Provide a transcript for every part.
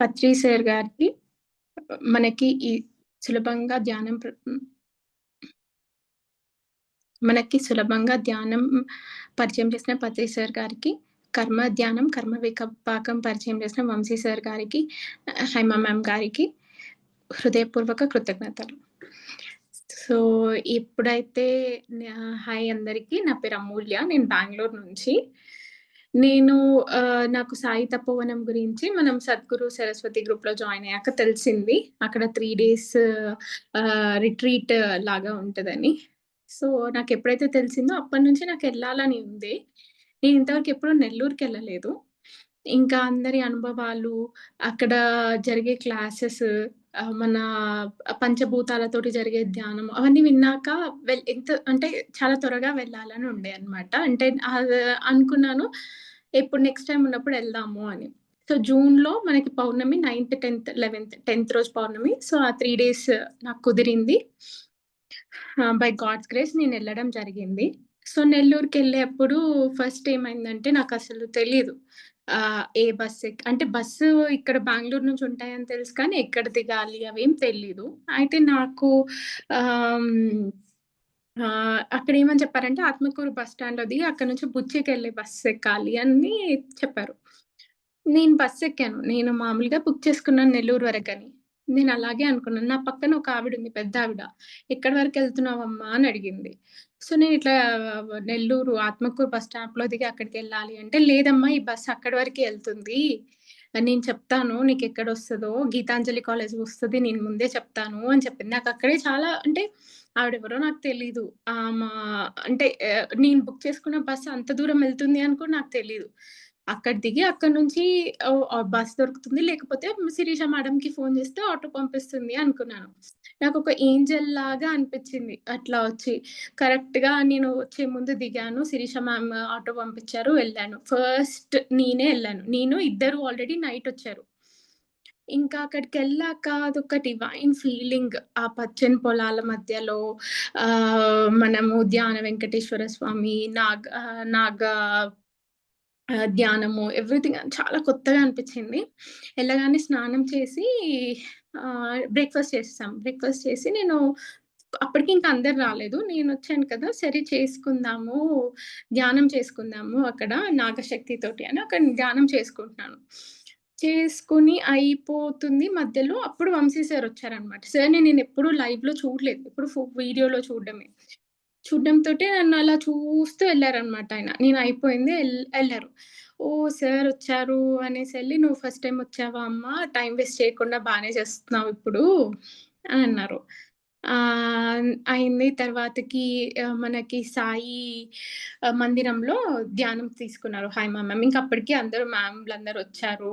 పత్రి sir గారికి మనకి ఈ సులభంగా ధ్యానం మనకి సులభంగా ధ్యానం పరిచయం చేసిన పత్రి సార్ గారికి కర్మ ధ్యానం కర్మ వికపాకం పరిచయం చేసిన వంశీ సార్ గారికి హైమా మ్యామ్ గారికి హృదయపూర్వక కృతజ్ఞతలు. సో ఎప్పుడైతే హాయ్ అందరికీ నా పేరు అమూల్య నేను బెంగళూరు నుంచి. నేను నాకు సాయి తపోవనం గురించి మనం సద్గురు సరస్వతి గ్రూప్లో జాయిన్ అయ్యాక తెలిసింది. అక్కడ త్రీ డేస్ రిట్రీట్ లాగా ఉంటుందని. సో నాకు ఎప్పుడైతే తెలిసిందో అప్పటి నుంచి నాకు వెళ్ళాలని ఉంది. నేను ఇంతవరకు ఎప్పుడు నెల్లూరుకి వెళ్ళలేదు. ఇంకా అందరి అనుభవాలు అక్కడ జరిగే క్లాసెస్ మన పంచభూతాలతోటి జరిగే ధ్యానం అవన్నీ విన్నాక వెల్ ఎంత అంటే చాలా త్వరగా వెళ్ళాలని ఉండే అనమాట అంటే అనుకున్నాను ఎప్పుడు నెక్స్ట్ టైం ఉన్నప్పుడు వెళ్దాము అని. సో జూన్లో మనకి పౌర్ణమి నైన్త్ టెన్త్ లెవెన్త్ టెన్త్ రోజు పౌర్ణమి. సో ఆ త్రీ డేస్ నాకు కుదిరింది. బై గాడ్స్ గ్రేస్ నేను వెళ్ళడం జరిగింది. సో నెల్లూరుకి వెళ్ళేప్పుడు ఫస్ట్ ఏమైందంటే నాకు అసలు తెలియదు ఏ బస్ అంటే బస్సు ఇక్కడ బెంగళూరు నుంచి ఉంటాయని తెలుసు కానీ ఎక్కడ దిగాలి అవేం తెలీదు. అయితే నాకు అక్కడ ఏమని చెప్పారంటే ఆత్మకూరు బస్ స్టాండ్ అది అక్కడ నుంచి బుచ్చికి వెళ్ళే బస్సు ఎక్కాలి అని చెప్పారు. నేను బస్ ఎక్కాను. నేను మామూలుగా బుక్ చేసుకున్నాను నెల్లూరు వరకు అని నేను అలాగే అనుకున్నాను. నా పక్కన ఒక ఆవిడ ఉంది పెద్ద ఆవిడ. ఎక్కడి వరకు వెళ్తున్నావమ్మా? అని అడిగింది. సో నేను ఇట్లా నెల్లూరు ఆత్మకూరు బస్ స్టాప్లో దిగి అక్కడికి వెళ్ళాలి అంటే లేదమ్మా ఈ బస్ అక్కడి వరకు వెళ్తుంది. నేను చెప్తాను నీకు ఎక్కడ వస్తుందో గీతాంజలి కాలేజ్ వస్తుంది నేను ముందే చెప్తాను అని చెప్పింది. నాకు అక్కడే చాలా అంటే ఆవిడెవరో నాకు తెలీదు. మా అంటే నేను బుక్ చేసుకున్న బస్ అంత దూరం వెళ్తుంది అని కూడా నాకు తెలీదు. అక్కడ దిగి అక్కడ నుంచి బస్ దొరుకుతుంది. లేకపోతే శిరీష మేడం కి ఫోన్ చేస్తే ఆటో పంపిస్తుంది అనుకున్నాను. నాకు ఒక ఏంజల్ లాగా అనిపించింది. అట్లా వచ్చి కరెక్ట్గా నేను వచ్చే ముందు దిగాను. శిరీష మ్యామ్ ఆటో పంపించారు వెళ్ళాను. ఫస్ట్ నేనే వెళ్ళాను. నేను ఇద్దరు ఆల్రెడీ నైట్ వచ్చారు. ఇంకా అక్కడికి వెళ్ళాక అదొక డివైన్ ఫీలింగ్. ఆ పచ్చని పొలాల మధ్యలో ఆ మనము ధ్యాన వెంకటేశ్వర స్వామి నాగ నాగ ధ్యానము ఎవ్రీథింగ్ చాలా కొత్తగా అనిపించింది. వెళ్ళగానే స్నానం చేసి బ్రేక్ఫాస్ట్ చేసాం బ్రేక్ఫాస్ట్ చేసి నేను అప్పటికి ఇంకా అందరు రాలేదు. నేను వచ్చాను కదా సరే చేసుకుందాము ధ్యానం చేసుకుందాము అక్కడ నాగశక్తి తోటి అని అక్కడ ధ్యానం చేసుకుంటున్నాను. చేసుకుని అయిపోతుంది మధ్యలో. అప్పుడు వంశీ సార్ వచ్చారనమాట సార్ నేను ఎప్పుడు లైవ్లో చూడలేదు. ఇప్పుడు వీడియోలో చూడడమే. చూడడంతో నన్ను అలా చూస్తూ వెళ్ళారనమాట ఆయన. నేను అయిపోయింది వెళ్ళారు. ఓ సార్ వచ్చారు అనేసి వెళ్ళి నువ్వు ఫస్ట్ టైం వచ్చావా అమ్మ? టైం వేస్ట్ చేయకుండా బాగానే చేస్తున్నావు ఇప్పుడు అని అన్నారు. అయింది తర్వాతకి మనకి సాయి మందిరంలో ధ్యానం తీసుకున్నారు. హాయ్ మా మ్యామ్. ఇంకా అప్పటికి అందరూ మ్యామ్లు అందరు వచ్చారు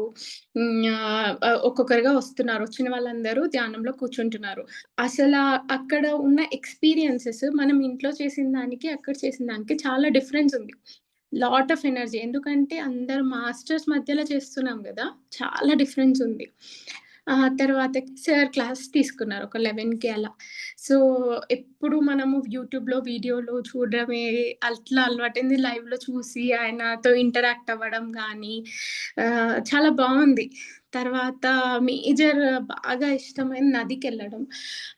ఒక్కొక్కరుగా వస్తున్నారు. వచ్చిన వాళ్ళందరూ ధ్యానంలో కూర్చుంటున్నారు. అసలు అక్కడ ఉన్న ఎక్స్పీరియన్సెస్ మనం ఇంట్లో చేసిన దానికి అక్కడ చేసిన దానికి చాలా డిఫరెన్స్ ఉంది. Lot of energy. ఎందుకంటే అందరు మాస్టర్స్ మధ్యలో చేస్తున్నాం కదా చాలా డిఫరెన్స్ ఉంది. తర్వాత సార్ క్లాస్ తీసుకున్నారు ఒక లెవెన్కి అలా. సో, ఎప్పుడు మనము యూట్యూబ్‌లో, వీడియోలో చూడడమే అట్లా అలవాటైంది. లైవ్‌లో చూసి ఆయనతో ఇంటరాక్ట్ అవ్వడం కానీ చాలా బాగుంది తర్వాత మేజర్ బాగా ఇష్టమైన నదికి వెళ్ళడం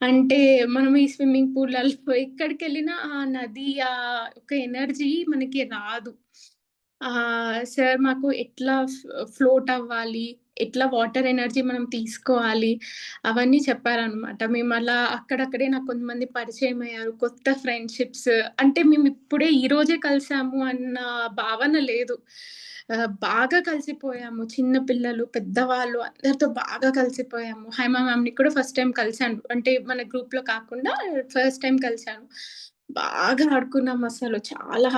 అంటే మనం ఈ స్విమ్మింగ్ పూల్‌లలో ఎక్కడికెళ్ళినా ఆ నది ఆ ఒక ఎనర్జీ మనకి రాదు. సార్ మాకు ఎట్లా ఫ్లోట్ అవ్వాలి ఎట్లా వాటర్ ఎనర్జీ మనం తీసుకోవాలి? అవన్నీ చెప్పారనమాట మేము అలా అక్కడక్కడే నాకు కొంతమంది పరిచయం అయ్యారు. కొత్త ఫ్రెండ్షిప్స్. అంటే మేము ఇప్పుడే ఈ రోజే కలిసాము అన్న భావన లేదు. బాగా కలిసిపోయాము. చిన్న పిల్లలు పెద్దవాళ్ళు అందరితో బాగా కలిసిపోయాము. హైమా మ్యామ్ని కూడా ఫస్ట్ టైం కలిశాను. అంటే మన గ్రూప్లో కాకుండా ఫస్ట్ టైం కలిశాను. బాగా ఆడుకున్నాం అసలు. చాలా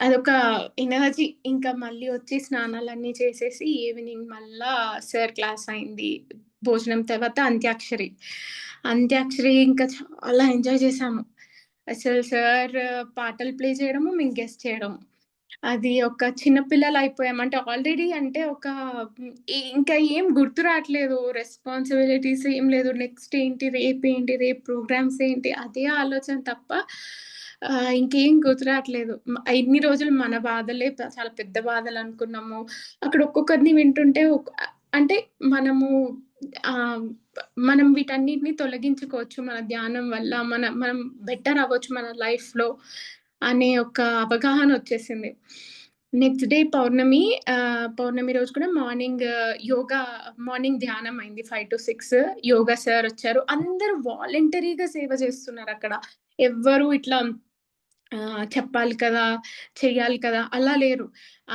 అదొక ఎనర్జీ. ఇంకా మళ్ళీ వచ్చి స్నానాలన్నీ చేసేసి ఈవినింగ్ మళ్ళా సార్ క్లాస్ అయింది. భోజనం తర్వాత అంత్యాక్షరి. అంత్యాక్షరి ఇంకా చాలా ఎంజాయ్ చేసాము. అసలు సార్ పాటలు ప్లే చేయడము, మేము గెస్ట్ చేయడము అది ఒక చిన్న పిల్లలు అయిపోయాం. అంటే ఆల్రెడీ అంటే ఒక ఇంకా ఏం గుర్తు రావట్లేదు. రెస్పాన్సిబిలిటీస్ ఏం లేదు. నెక్స్ట్ ఏంటి? రేపు ఏంటి రేపు ప్రోగ్రామ్స్ ఏంటి? అదే ఆలోచన తప్ప ఇంకేం గుర్తురాట్లేదు. ఇన్ని రోజులు మన బాధలే చాలా పెద్ద బాధలు అనుకున్నాము. అక్కడ ఒక్కొక్కరిని వింటుంటే అంటే మనము మనం వీటన్నిటిని తొలగించుకోవచ్చు మన ధ్యానం వల్ల. మన మనం బెటర్ అవ్వచ్చు మన లైఫ్‌లో అనే ఒక అవగాహన వచ్చేసింది. నెక్స్ట్ డే పౌర్ణమి పౌర్ణమి రోజు కూడా మార్నింగ్ యోగా మార్నింగ్ ధ్యానం అయింది 5-6 యోగా సార్ వచ్చారు. అందరూ వాలంటరీగా సేవ చేస్తున్నారు అక్కడ ఎవ్వరు ఇట్లా చెప్పాలి కదా! చెయ్యాలి కదా! అలా లేరు.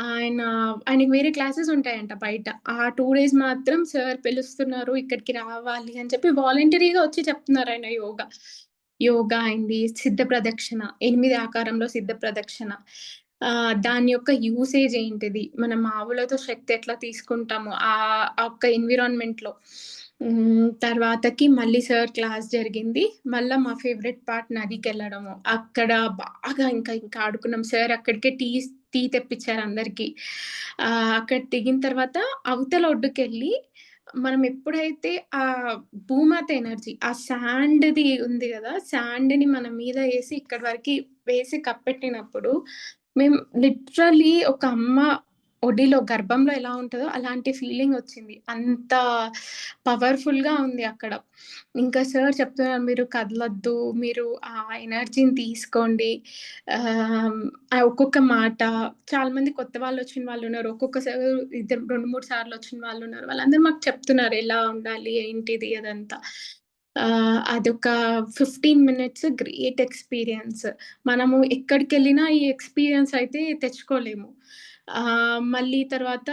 ఆయన ఆయనకి వేరే క్లాసెస్ ఉంటాయంట బయట. ఆ టూ డేస్ మాత్రం సార్ పిలుస్తున్నారు ఇక్కడికి రావాలి అని చెప్పి వాలంటరీగా వచ్చి చెప్తున్నారు ఆయన యోగా. యోగా అయింది, సిద్ధ ప్రదక్షిణ, ఎనిమిది ఆకారంలో సిద్ధ ప్రదక్షిణ. దాని యొక్క యూసేజ్ ఏంటిది? మనం ఆవులతో శక్తి ఎట్లా తీసుకుంటాము? ఆ ఒక్క ఎన్విరాన్మెంట్‌లో. తర్వాతకి మళ్ళీ సార్ క్లాస్ జరిగింది. మళ్ళీ మా ఫేవరెట్ పార్ట్ నదికి వెళ్ళడము అక్కడ బాగా ఇంకా ఇంకా ఆడుకున్నాం. సార్ అక్కడికే టీస్ టీ తెప్పించారు అందరికి. అక్కడ దిగిన తర్వాత అవతల ఒడ్డుకెళ్ళి మనం ఎప్పుడైతే ఆ భూమాత ఎనర్జీ ఆ శాండ్‌ది ఉంది కదా శాండ్‌ని మన మీద వేసి ఇక్కడి వరకి వేసి కప్పెట్టినప్పుడు మేము లిటరలీ ఒక అమ్మ ఒడిలో గర్భంలో ఎలా ఉంటుందో అలాంటి ఫీలింగ్ వచ్చింది. అంత పవర్‌ఫుల్‌గా ఉంది అక్కడ. ఇంకా సార్ చెప్తున్నారు మీరు కదలొద్దు. మీరు ఆ ఎనర్జీని తీసుకోండి. ఆ ఒక్కొక్క మాట చాలా మంది కొత్త వాళ్ళు ఉన్నారు ఒక్కొక్కసారి ఇద్దరు 2, 3 సార్లు వచ్చిన వాళ్ళు ఉన్నారు వాళ్ళందరూ మాకు చెప్తున్నారు ఎలా ఉండాలి? ఏంటిది? అదంతా. అదొక 15 మినిట్స్ గ్రేట్ ఎక్స్‌పీరియన్స్. మనము ఎక్కడికెళ్ళినా ఈ ఎక్స్‌పీరియన్స్ అయితే తెచ్చుకోలేము. మళ్ళీ తర్వాత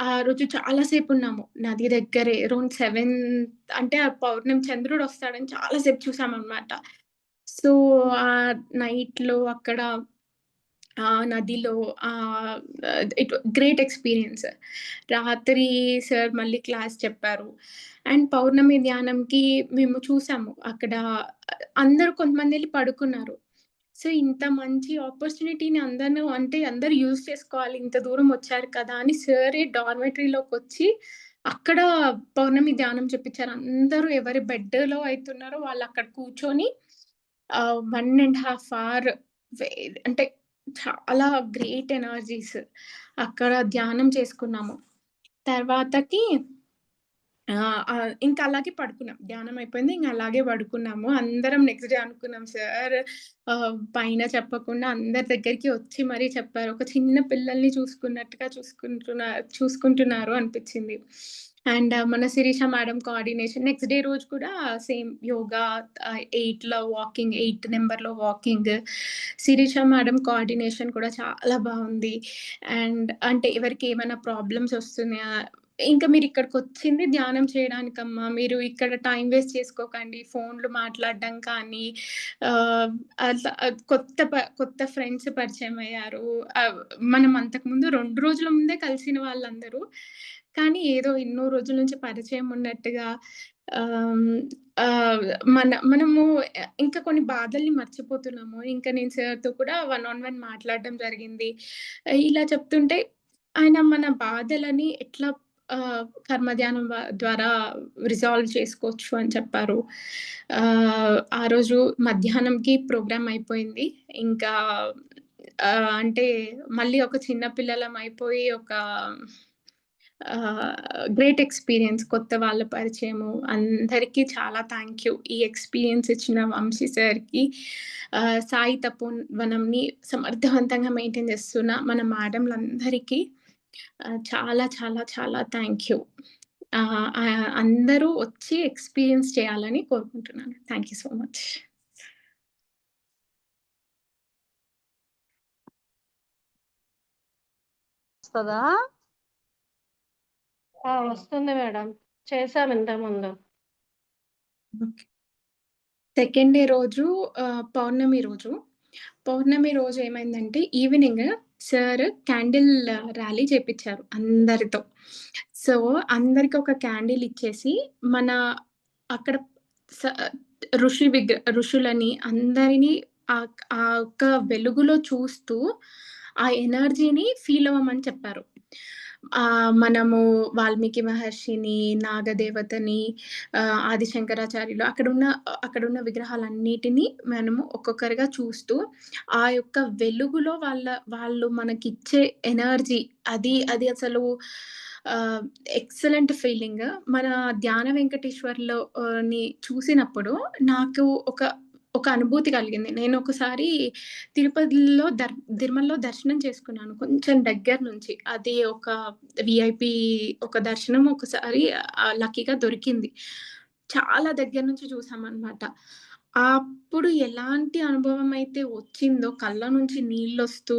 ఆ రోజు చాలాసేపు ఉన్నాము నది దగ్గరే అరౌండ్ సెవెన్ అంటే ఆ పౌర్ణమి చంద్రుడు వస్తాడని చాలాసేపు చూసామన్నమాట సో, ఆ నైట్‌లో అక్కడ ఆ నదిలో ఆ ఇట్ గ్రేట్ ఎక్స్‌పీరియన్స్. రాత్రి సార్ మళ్ళీ క్లాస్ చెప్పారు. అండ్ పౌర్ణమి ధ్యానంకి మేము చూసాము. అక్కడ అందరూ కొంతమంది వెళ్ళి పడుకున్నారు. సో, ఇంత మంచి ఆపర్చునిటీని అందరూ అంటే అందరూ యూజ్ చేసుకోవాలి. ఇంత దూరం వచ్చారు కదా! అని సరే డార్మెటరీలోకి వచ్చి అక్కడ పౌర్ణమి ధ్యానం చెప్పించారు. అందరూ ఎవరి బెడ్‌లో అవుతున్నారో వాళ్ళు అక్కడ కూర్చొని వన్ అండ్ హాఫ్ అవర్ వే అంటే చాలా గ్రేట్ ఎనర్జీస్ అక్కడ ధ్యానం చేసుకున్నాము. తర్వాతకి ఇంకా అలాగే పడుకున్నాం. ధ్యానం అయిపోయింది. ఇంకా అలాగే పడుకున్నాము. అందరం నెక్స్ట్ డే అనుకున్నాం సార్ పైన చెప్పకుండా అందరి దగ్గరికి వచ్చి మరీ చెప్పారు. ఒక చిన్న పిల్లల్ని చూసుకున్నట్టుగా చూసుకుంటున్నా చూసుకుంటున్నారు అనిపించింది అండ్ మన Sirisha madam coordination next day రోజు కూడా సేమ్ యోగా ఎయిట్లో వాకింగ్ ఎయిట్ నెంబర్లో వాకింగ్. శిరీష మేడం కోఆర్డినేషన్ కూడా చాలా బాగుంది అండ్ అంటే ఎవరికి ఏమైనా ప్రాబ్లమ్స్ వస్తున్నాయా? ఇంకా మీరు ఇక్కడికి వచ్చింది ధ్యానం చేయడానికమ్మా. మీరు ఇక్కడ టైం వేస్ట్ చేసుకోకండి. ఫోన్‌లు మాట్లాడడం కానీ కొత్త ప కొత్త ఫ్రెండ్స్ పరిచయం అయ్యారు మనం అంతకుముందు రెండు రోజుల ముందే కలిసిన వాళ్ళందరూ. కానీ ఏదో ఎన్నో రోజుల నుంచి పరిచయం ఉన్నట్టుగా మన మనము ఇంకా కొన్ని బాధల్ని మర్చిపోతున్నాము. ఇంకా నేను సార్‌తో కూడా వన్ ఆన్ వన్ మాట్లాడడం జరిగింది. ఇలా చెప్తుంటే ఆయన మన బాధలని ఎట్లా కర్మధ్యానం ద్వారా రిజాల్వ్ చేసుకోవచ్చు అని చెప్పారు. ఆ రోజు మధ్యాహ్నంకి ప్రోగ్రామ్ అయిపోయింది. ఇంకా అంటే మళ్ళీ ఒక చిన్న పిల్లలం అయిపోయి ఒక గ్రేట్ ఎక్స్‌పీరియన్స్ కొత్త వాళ్ళ పరిచయము. అందరికీ చాలా థ్యాంక్ యూ. ఈ ఎక్స్‌పీరియన్స్ ఇచ్చిన వంశీ సార్‌కి సాయి తపోవనంని సమర్థవంతంగా మెయింటైన్ చేస్తున్న మన మేడంలందరికీ చాలా చాలా చాలా థాంక్ యూ. అందరూ వచ్చి ఎక్స్‌పీరియన్స్ చేయాలని కోరుకుంటున్నాను. Thank you so much. వస్తదా? ఆ! వస్తుంది మేడం. చేశాం ఇంతకుముందు. ఓకే. సెకండ్ డే రోజు పౌర్ణమి రోజు. పౌర్ణమి రోజు ఏమైందంటే ఈవినింగ్ సార్ క్యాండిల్ ర్యాలీ చేపిచ్చారు అందరితో. సో, అందరికి ఒక క్యాండిల్ ఇచ్చేసి మన అక్కడ ఋషి విగ్ర ఋషులని అందరిని ఆ ఒక్క వెలుగులో చూస్తూ ఆ ఎనర్జీని ఫీల్ అవ్వమని చెప్పారు. మనము వాల్మీకి మహర్షిని, నాగదేవతని, ఆదిశంకరాచార్యులు అక్కడున్న అక్కడున్న విగ్రహాలన్నిటినీ మనము ఒక్కొక్కరిగా చూస్తూ ఆ యొక్క వెలుగులో వాళ్ళ వాళ్ళు మనకిచ్చే ఎనర్జీ అది అది అసలు ఎక్సలెంట్ ఫీలింగ్. మన ధ్యాన వెంకటేశ్వర్‌లో ని చూసినప్పుడు నాకు ఒక ఒక అనుభూతి కలిగింది. నేను ఒకసారి తిరుపతిలో దర్ తిరుమలలో దర్శనం చేసుకున్నాను. కొంచెం దగ్గర నుంచి. అది ఒక వీఐపీ ఒక దర్శనం ఒకసారి లక్కీగా దొరికింది. చాలా దగ్గర నుంచి చూసామనమాట. అప్పుడు ఎలాంటి అనుభవం అయితే వచ్చిందో కళ్ళ నుంచి నీళ్ళు వస్తూ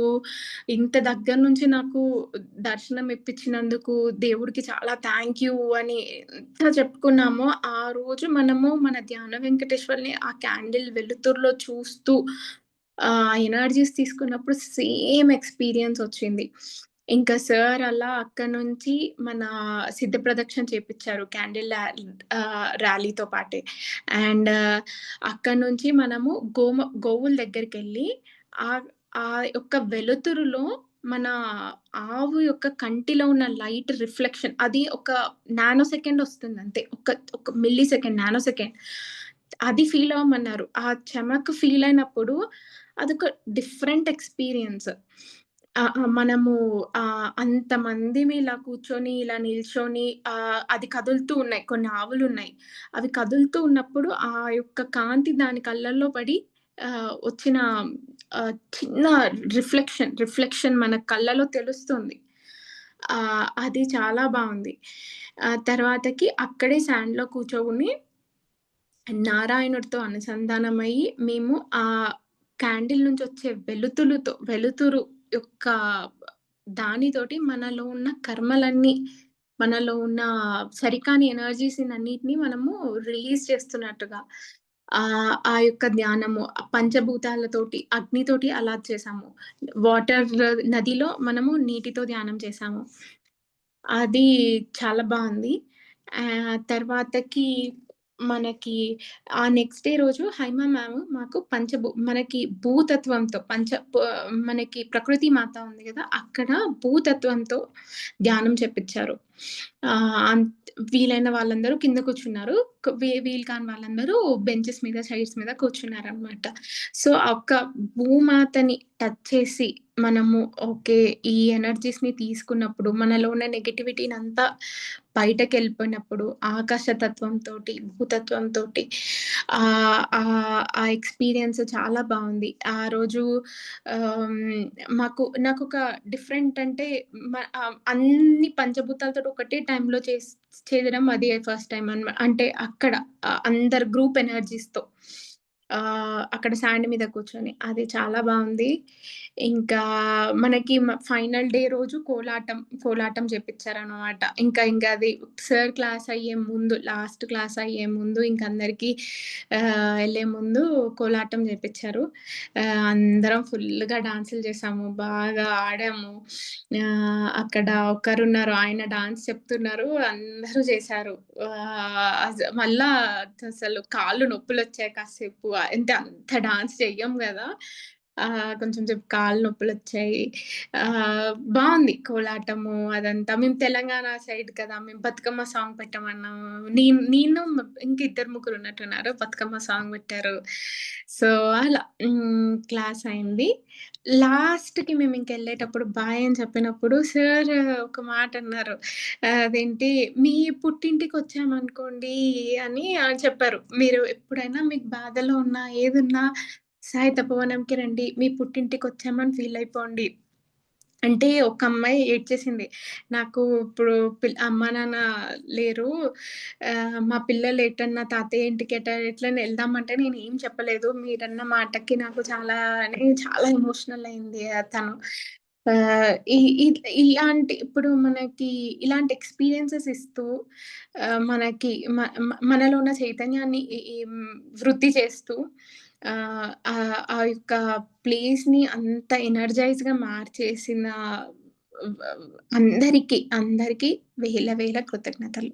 ఇంత దగ్గర నుంచి నాకు దర్శనం ఇప్పించినందుకు దేవుడికి చాలా థ్యాంక్ యూ అని ఎంత చెప్పుకున్నామో, ఆ రోజు మనము మన ధ్యాన వెంకటేశ్వర్‌ని ఆ క్యాండిల్ వెలుతురులో చూస్తూ ఆ ఎనర్జీస్ తీసుకున్నప్పుడు సేమ్ ఎక్స్‌పీరియన్స్ వచ్చింది. ఇంకా సార్ అలా అక్కడి నుంచి మన సిద్ధ ప్రదక్షిణ చేపించారు క్యాండిల్ ర్యాలీతో పాటే. అండ్ అక్కడి నుంచి మనము గోమ గోవుల దగ్గరికి వెళ్ళి ఆ ఆ యొక్క వెలుతురులో మన ఆవు యొక్క కంటిలో ఉన్న లైట్ రిఫ్లెక్షన్ అది ఒక నానో సెకండ్ వస్తుంది అంతే. ఒక ఒక మిల్లీ సెకండ్, నానో సెకండ్. అది ఫీల్ అవ్వమన్నారు. ఆ చెమక్ ఫీల్ అయినప్పుడు అదొక డిఫరెంట్ ఎక్స్‌పీరియన్స్. మనము అంతమంది ఇలా కూర్చొని, ఇలా నిల్చొని అది కదులుతూ ఉన్నాయి. కొన్ని ఆవులు ఉన్నాయి అవి కదులుతూ ఉన్నప్పుడు ఆ యొక్క కాంతి దాని కళ్ళల్లో పడి వచ్చిన చిన్న రిఫ్లెక్షన్, రిఫ్లెక్షన్ మన కళ్ళలో తెలుస్తుంది. అది చాలా బాగుంది తర్వాతకి అక్కడే శాండ్‌లో కూర్చోని నారాయణుడితో అనుసంధానమయ్యి మేము ఆ క్యాండిల్ నుంచి వచ్చే వెలుతులుతో వెలుతురు యొక్క దానితోటి మనలో ఉన్న కర్మలన్నీ, మనలో ఉన్న సరికాని ఎనర్జీస్ అన్నిటిని మనము రిలీజ్ చేస్తున్నట్టుగా ఆ ఆ యొక్క ధ్యానము పంచభూతాలతోటి, అగ్నితోటి అలా చేసాము. వాటర్ నదిలో మనము నీటితో ధ్యానం చేసాము. అది చాలా బాగుంది. తర్వాతకి మనకి ఆ నెక్స్ట్ డే రోజు హైమ మ్యామ్ మాకు పంచభూ మనకి భూతత్వంతో పంచ మనకి ప్రకృతి మాత ఉంది కదా అక్కడ భూతత్వంతో ధ్యానం చేపిచ్చారు. వీలైన వాళ్ళందరూ కింద కూర్చున్నారు. వీల్ వీలు కాని వాళ్ళందరూ బెంచెస్ మీద, చైర్స్ మీద కూర్చున్నారు అనమాట సో, ఒక భూమాతని టచ్ చేసి మనము ఓకే. ఈ ఎనర్జీస్‌ని తీసుకున్నప్పుడు మనలో ఉన్న నెగటివిటీనంతా అంతా బయటకు వెళ్ళిపోయినప్పుడు ఆకాశతత్వంతో భూతత్వంతో ఆ ఎక్స్‌పీరియన్స్ చాలా బాగుంది ఆ రోజు మాకు నాకు ఒక డిఫరెంట్ అంటే అన్ని పంచభూతాలతో అందరూ ఒకటే టైంలో చేస్ చేయడం అది ఫస్ట్ టైం అనమా అంటే అక్కడ అందరు గ్రూప్ ఎనర్జీస్‌తో ఆహ్, అక్కడ సాండ్ మీద కూర్చొని. అది చాలా బావుంది. ఇంకా మనకి మ ఫైనల్ డే రోజు కోలాటం, కోలాటం చేపిచ్చారనమాట. ఇంకా ఇంకా అది సార్ క్లాస్ అయ్యే ముందు లాస్ట్ క్లాస్ అయ్యే ముందు ఇంక అందరికీ ఆహ్, ఎళ్ళే ముందు కోలాటం చేపిచ్చారు. ఆహ్, అందరం ఫుల్‌గా డాన్సులు చేసాము. బాగా ఆడాము. ఆహ్, అక్కడ ఒకరున్నారు. ఆయన డాన్స్ చెప్తున్నారు. అందరూ చేశారు. ఆహ్, అస మళ్ళా అసలు కాళ్ళు నొప్పులొచ్చాయి కాసేపు. అంటే అంత డాన్స్ చెయ్యం కదా కొంచెం సేపు కాళ్ళు నొప్పులు వచ్చాయి బాగుంది కోలాటము అదంతా. మేము తెలంగాణ సైడ్ కదా! మేము బతుకమ్మ సాంగ్ పెట్టమన్నాము. నేను నేను ఇంక ఇద్దరు ముగ్గురు ఉన్నట్టున్నారు. బతుకమ్మ సాంగ్ పెట్టారు. సో, అలా క్లాస్ అయింది. లాస్ట్‌కి మేము ఇంకెళ్ళేటప్పుడు బాయ్ అని చెప్పినప్పుడు సార్ ఒక మాట అన్నారు. అదేంటి మీ పుట్టింటికి వచ్చామనుకోండి అని చెప్పారు. మీరు ఎప్పుడైనా మీకు బాధలో ఉన్నా, ఏదున్నా సాయి తపోవనంకి రండి. మీ పుట్టింటికి వచ్చామని ఫీల్ అయిపోండి. అంటే ఒక అమ్మాయి ఏడ్చేసింది. నాకు ఇప్పుడు పిల్ అమ్మా, నాన్న లేరు. మా పిల్లలు ఎటన్నా తాతయ్య ఇంటికి ఎట వెళ్దామంటే నేను ఏం చెప్పలేదు. మీరన్న మాటకి నాకు చాలా చాలా ఎమోషనల్ అయింది తను. ఈ ఇలాంటి ఇప్పుడు మనకి ఇలాంటి ఎక్స్‌పీరియన్సెస్ ఇస్తూ మనకి మ మనలో ఉన్న చైతన్యాన్ని వృద్ధి చేస్తూ ఆ యొక్క ప్లేస్ని అంత ఎనర్జైజ్గా మార్చేసిన అందరికీ అందరికి, అందరికి వేల వేల కృతజ్ఞతలు.